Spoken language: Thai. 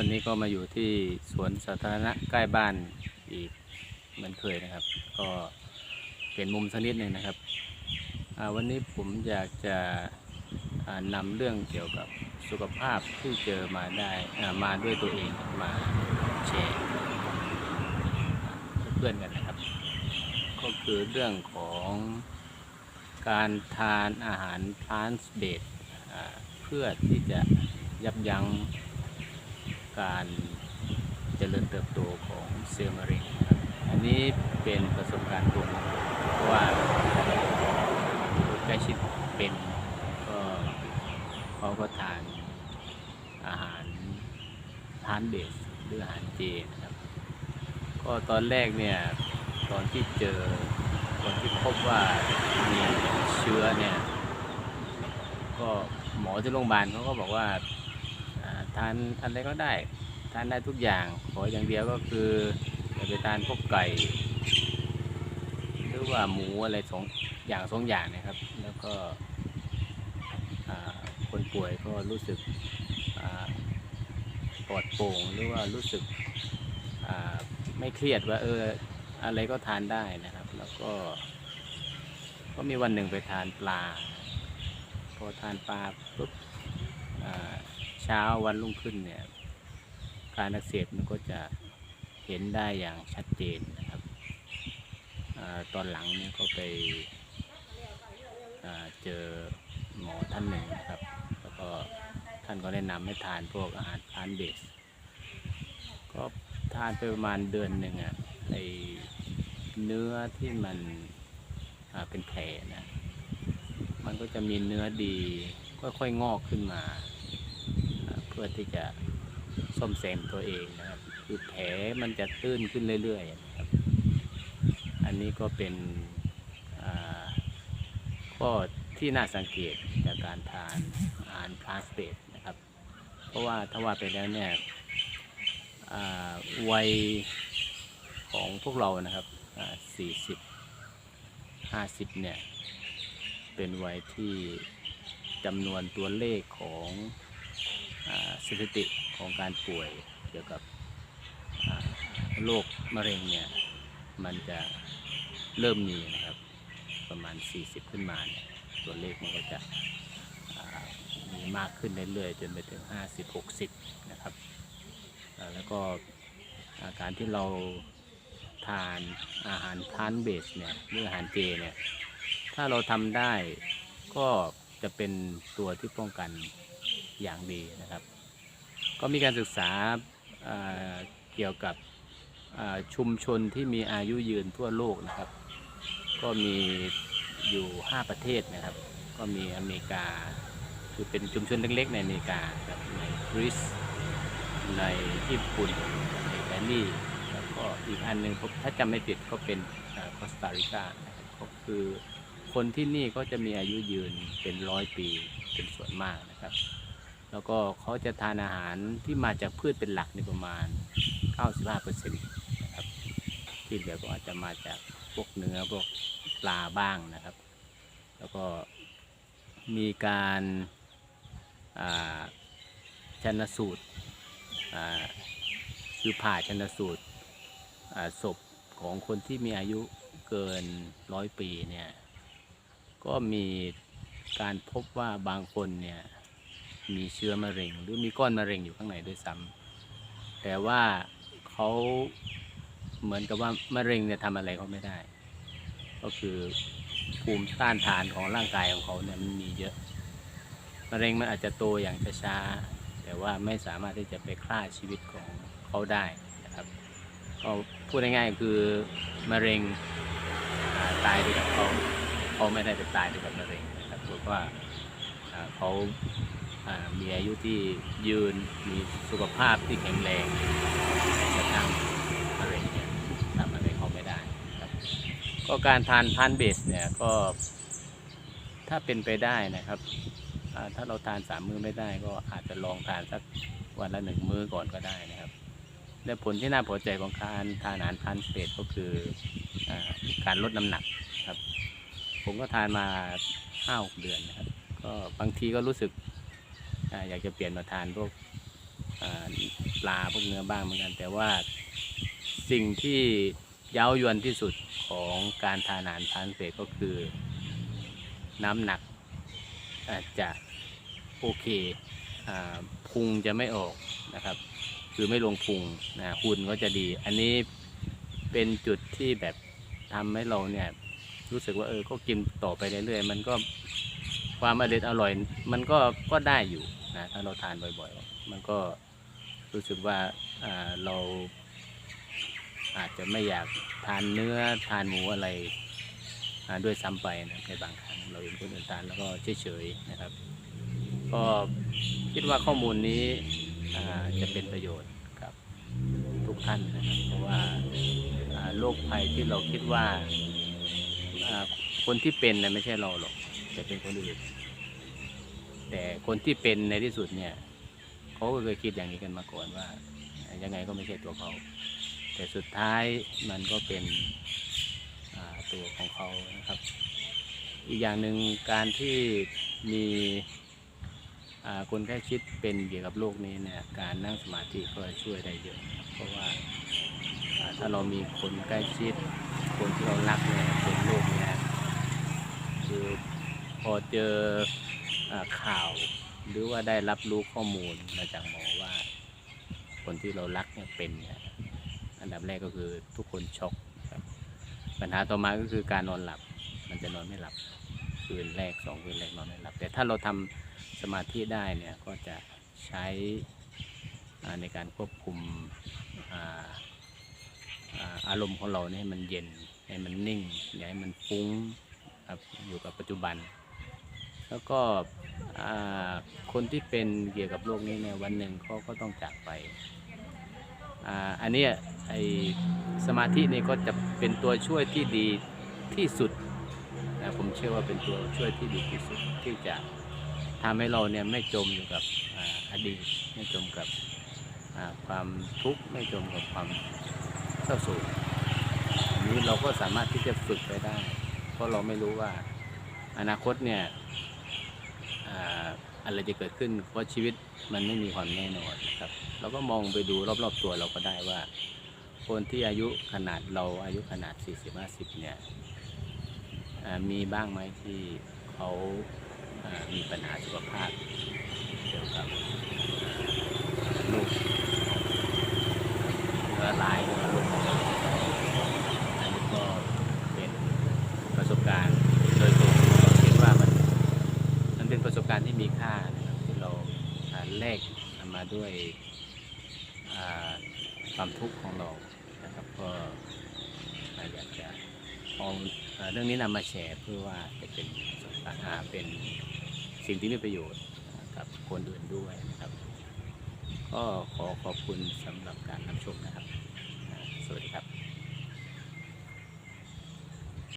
วันนี้ก็มาอยู่ที่สวนสาธารณะใกล้บ้านอีกเหมือนเคยนะครับ ก็เป็นมุมสักนิดหนึ่งนะครับวันนี้ผมอยากจะนำเรื่องเกี่ยวกับสุขภาพที่เจอมาได้มาด้วยตัวเองมาแชร์เพื่อนกันนะครับ ก็คือเรื่องของการทานอาหารพลานสเบดเพื่อที่จะยับยั้ง การเจริญเติบโตของเซลล์มะเร็งนะครับอันนี้เป็นประสบการณ์ตรงเพราะว่าใกล้ชิดเป็นก็เขาก็ทานอาหารทานเบสหรืออาหารเจนะครับ ก็ตอนแรกเนี่ย ตอนที่เจอตอนที่พบว่ามีเชื้อเนี่ย ก็หมอที่โรงพยาบาลเขาก็บอกว่า ทานอะไรก็ได้ ทานได้ทุกอย่าง ขออย่างเดียวก็คืออย่าไปทานพวกไก่ หรือว่าหมูอะไรสองอย่างสองอย่างนะครับ แล้วก็คนป่วยก็รู้สึกปลอดโปร่งหรือว่ารู้สึกไม่เครียดว่าเอออะไรก็ทานได้นะครับ แล้วก็ ก็มีวันหนึ่งไปทานปลา พอทานปลาปุ๊บ เช้าวันรุ่งขึ้นเนี่ย การอักเสบมันก็จะเห็นได้อย่างชัดเจนนะครับอตอนหลังเนี่ยก็ไปเจอหมอท่านหนึ่งนะครับ แล้วก็ท่านก็แนะนำให้ทานพวกอาหารทานเบส ก็ทานไปประมาณเดือนหนึ่งอะไอเนื้อที่มันเป็นแผลนะ มันก็จะมีเนื้อดีค่อยๆงอกขึ้นมา พื่อที่จะซ่อมแซมตัวเองนะครับคือแผลมันจะตื้นขึ้นเรื่อยๆนะครับ อันนี้ก็เป็นข้อที่น่าสังเกตจากการทานอาหารพลาสเตดนะครับ เพราะว่าถ้าว่าไปแล้วเนี่ยวัยของพวกเรานะครับสี่สิบห้าสิบเนี่ย เป็นวัยที่จำนวนตัวเลขของ สถิติของการป่วยเกี่ยวกับโรคมะเร็งเนี่ย มันจะเริ่มมีนะครับ ประมาณ 40 ขึ้นมาเนี่ยตัวเลขมันก็จะมีมากขึ้นเรื่อยๆจนไปถึง 50 60 นะครับ แล้วก็อาการที่เราทานอาหารพลานเบสเนี่ยหรืออาหารเจเนี่ย ถ้าเราทำได้ก็จะเป็นตัวที่ป้องกัน อย่างดีนะครับ ก็มีการศึกษาเกี่ยวกับชุมชนที่มีอายุยืนทั่วโลกนะครับ ก็มีอยู่ 5 ประเทศนะครับ ก็มีอเมริกา คือเป็นชุมชนเล็กๆ ในอเมริกาครับในกรีซในญี่ปุ่นในอิตาลีแล้วก็อีกอันหนึ่งถ้าจำไม่ผิดก็เป็นคอสตาริกานะครับก็คือคนที่นี่ก็จะมีอายุยืนเป็นร้อยปีเป็นส่วนมากนะครับ แล้วก็เขาจะทานอาหารที่มาจากพืชเป็นหลักในประมาณ 95%นะครับ ที่เหลือก็อาจจะมาจากพวกเนื้อพวกปลาบ้างนะครับ แล้วก็มีการชันสูตรคือผ่าชันสูตรศพของคนที่มีอายุเกินร้อยปีเนี่ย ก็มีการพบว่าบางคนเนี่ย มีเชื้อมะเร็ง หรือมีก้อนมะเร็งอยู่ข้างในด้วยซ้ำแต่ว่าเขาเหมือนกับว่ามะเร็งเนี่ยทำอะไรเขาไม่ได้ ก็คือภูมิต้านทานของร่างกายของเขาเนี่ยมันมีเยอะมะเร็งมันอาจจะโตอย่างช้าๆแต่ว่าไม่สามารถที่จะไปฆ่าชีวิตของเขาได้นะครับก็พูดง่ายๆคือมะเร็งอ่าตายไปกับเขาเขาไม่ได้ไปตายด้วยกับมะเร็งนะครับเพราะว่า เขามีอายุที่ยืนมีสุขภาพที่แข็งแรงกระทั่งมะเร็งเนี่ยทำอะไรเขาไม่ได้ครับก็การทานพานเบสเนี่ยก็ถ้าเป็นไปได้นะครับถ้าเราทานสามมื้อไม่ได้ก็อาจจะลองทานสักวันละหนึ่งมื้อก่อนก็ได้นะครับ และผลที่น่าพอใจของการทานอาหารพานเบสก็คืออการลดน้ำหนักครับ ผมก็ทานมาห้าหกเดือนนะครับ ก็บางทีก็รู้สึกออยากจะเปลี่ยนมาทานพวกปลาพวกเนื้อบ้างเหมือนกัน แต่ว่าสิ่งที่เย้ายวนที่สุดของการทานอาหารทานเฟสก็คือน้ำหนักอาจจะโอเคอพุงจะไม่ออกนะครับ คือไม่ลงพุงนะหุ่นก็จะดี อันนี้เป็นจุดที่แบบทำให้เราเนี่ยรู้สึกว่าเออก็กินต่อไปเรื่อยๆมันก็ ความอร่อยอร่อยมันก็ก็ได้อยู่นะถ้าเราทานบ่อยๆ มันก็รู้สึกว่าเราอาจจะไม่อยากทานเนื้อทานหมูอะไรด้วยซ้ำไปนะในบางครั้งเราเห็นคนอื่นทานแล้วก็เฉยๆนะครับ ก็คิดว่าข้อมูลนี้จะเป็นประโยชน์กับทุกท่านนะครับเพราะว่าโรคภัยที่เราคิดว่าอ่าคนที่เป็นนะไม่ใช่เราหรอก แต่เป็นคนอื่น แต่คนที่เป็นในที่สุดเนี่ย เขาก็เคยคิดอย่างนี้กันมาก่อนว่า ยังไงก็ไม่ใช่ตัวเขา แต่สุดท้ายมันก็เป็นตัวของเขานะครับ อีกอย่างหนึ่งการที่มีคนใกล้ชิดเป็นเกี่ยวกับโรคนี้เนี่ยการนั่งสมาธิก็ช่วยได้เยอะ เพราะว่าถ้าเรามีคนใกล้ชิด คนที่เรารักเนี่ยเป็นโรคเนี้ยคือ พอเจออข่าว หรือว่าได้รับรู้ข้อมูลมาจากหมอว่า คนที่เรารักเนี่ยเป็นเนี่ยอันดับแรกก็คือทุกคนช็อกครับปัญหาต่อมาก็คือการนอนหลับ มันจะนอนไม่หลับคืนแรกสองคืนแรกนอนไม่หลับ แต่ถ้าเราทำสมาธิได้เนี่ยก็จะใช้ในการควบคุมอารมณ์ของเราเนี่ยให้มันเย็นให้มันนิ่งอย่าให้มันฟุ้งครับอยู่กับปัจจุบัน แล้วก็คนที่เป็นเกี่ยวกับโรคนี้เนี่ยวันหนึ่งเขาก็ต้องจากไปอ,าอันนี้ไอสมาธินี่ก็จะเป็นตัวช่วยที่ดีที่สุดนะผมเชื่อว่าเป็นตัวช่วยที่ดีที่สุดที่จะทำให้เราเนี่ยไม่จมอยู่กับออดีตไม่จมกับความทุกข์ไม่จมกับความเศร้าโศกอันนี้เราก็สามารถที่จะฝึกไปได้ เพราะเราไม่รู้ว่าอนาคตเนี่ย อะไรจะเกิดขึ้นเพราะชีวิตมันไม่มีความแน่นอนนะครับ เราก็มองไปดูรอบๆตัวเราก็ได้ว่า คนที่อายุขนาดเราอายุขนาด 40-50 เนี่ยมีบ้างไหมที่เขาอ่ามีปัญหาสุขภาพเกี่ยวกับโรคเนื้อร้ายหรือว่าโรคของเราอันนี้ก็เป็นประสบการณ์โดยตรงเราคิดว่ามันมันเป็นประสบการณ์ที่มีค่านะครับที่เราอ่าแลกมา ด้วยความทุกข์ของเรานะครับก็อ่าอยากจะเอาอ่าเรื่องนี้นำมาแชร์เพื่อว่าจะเป็นประสบกาเป็นสิ่งที่มีประโยชน์กับคนอื่นด้วยนะครับ ก็ขอขอบคุณสำหรับการรับชมนะครับ สวัสดีครับ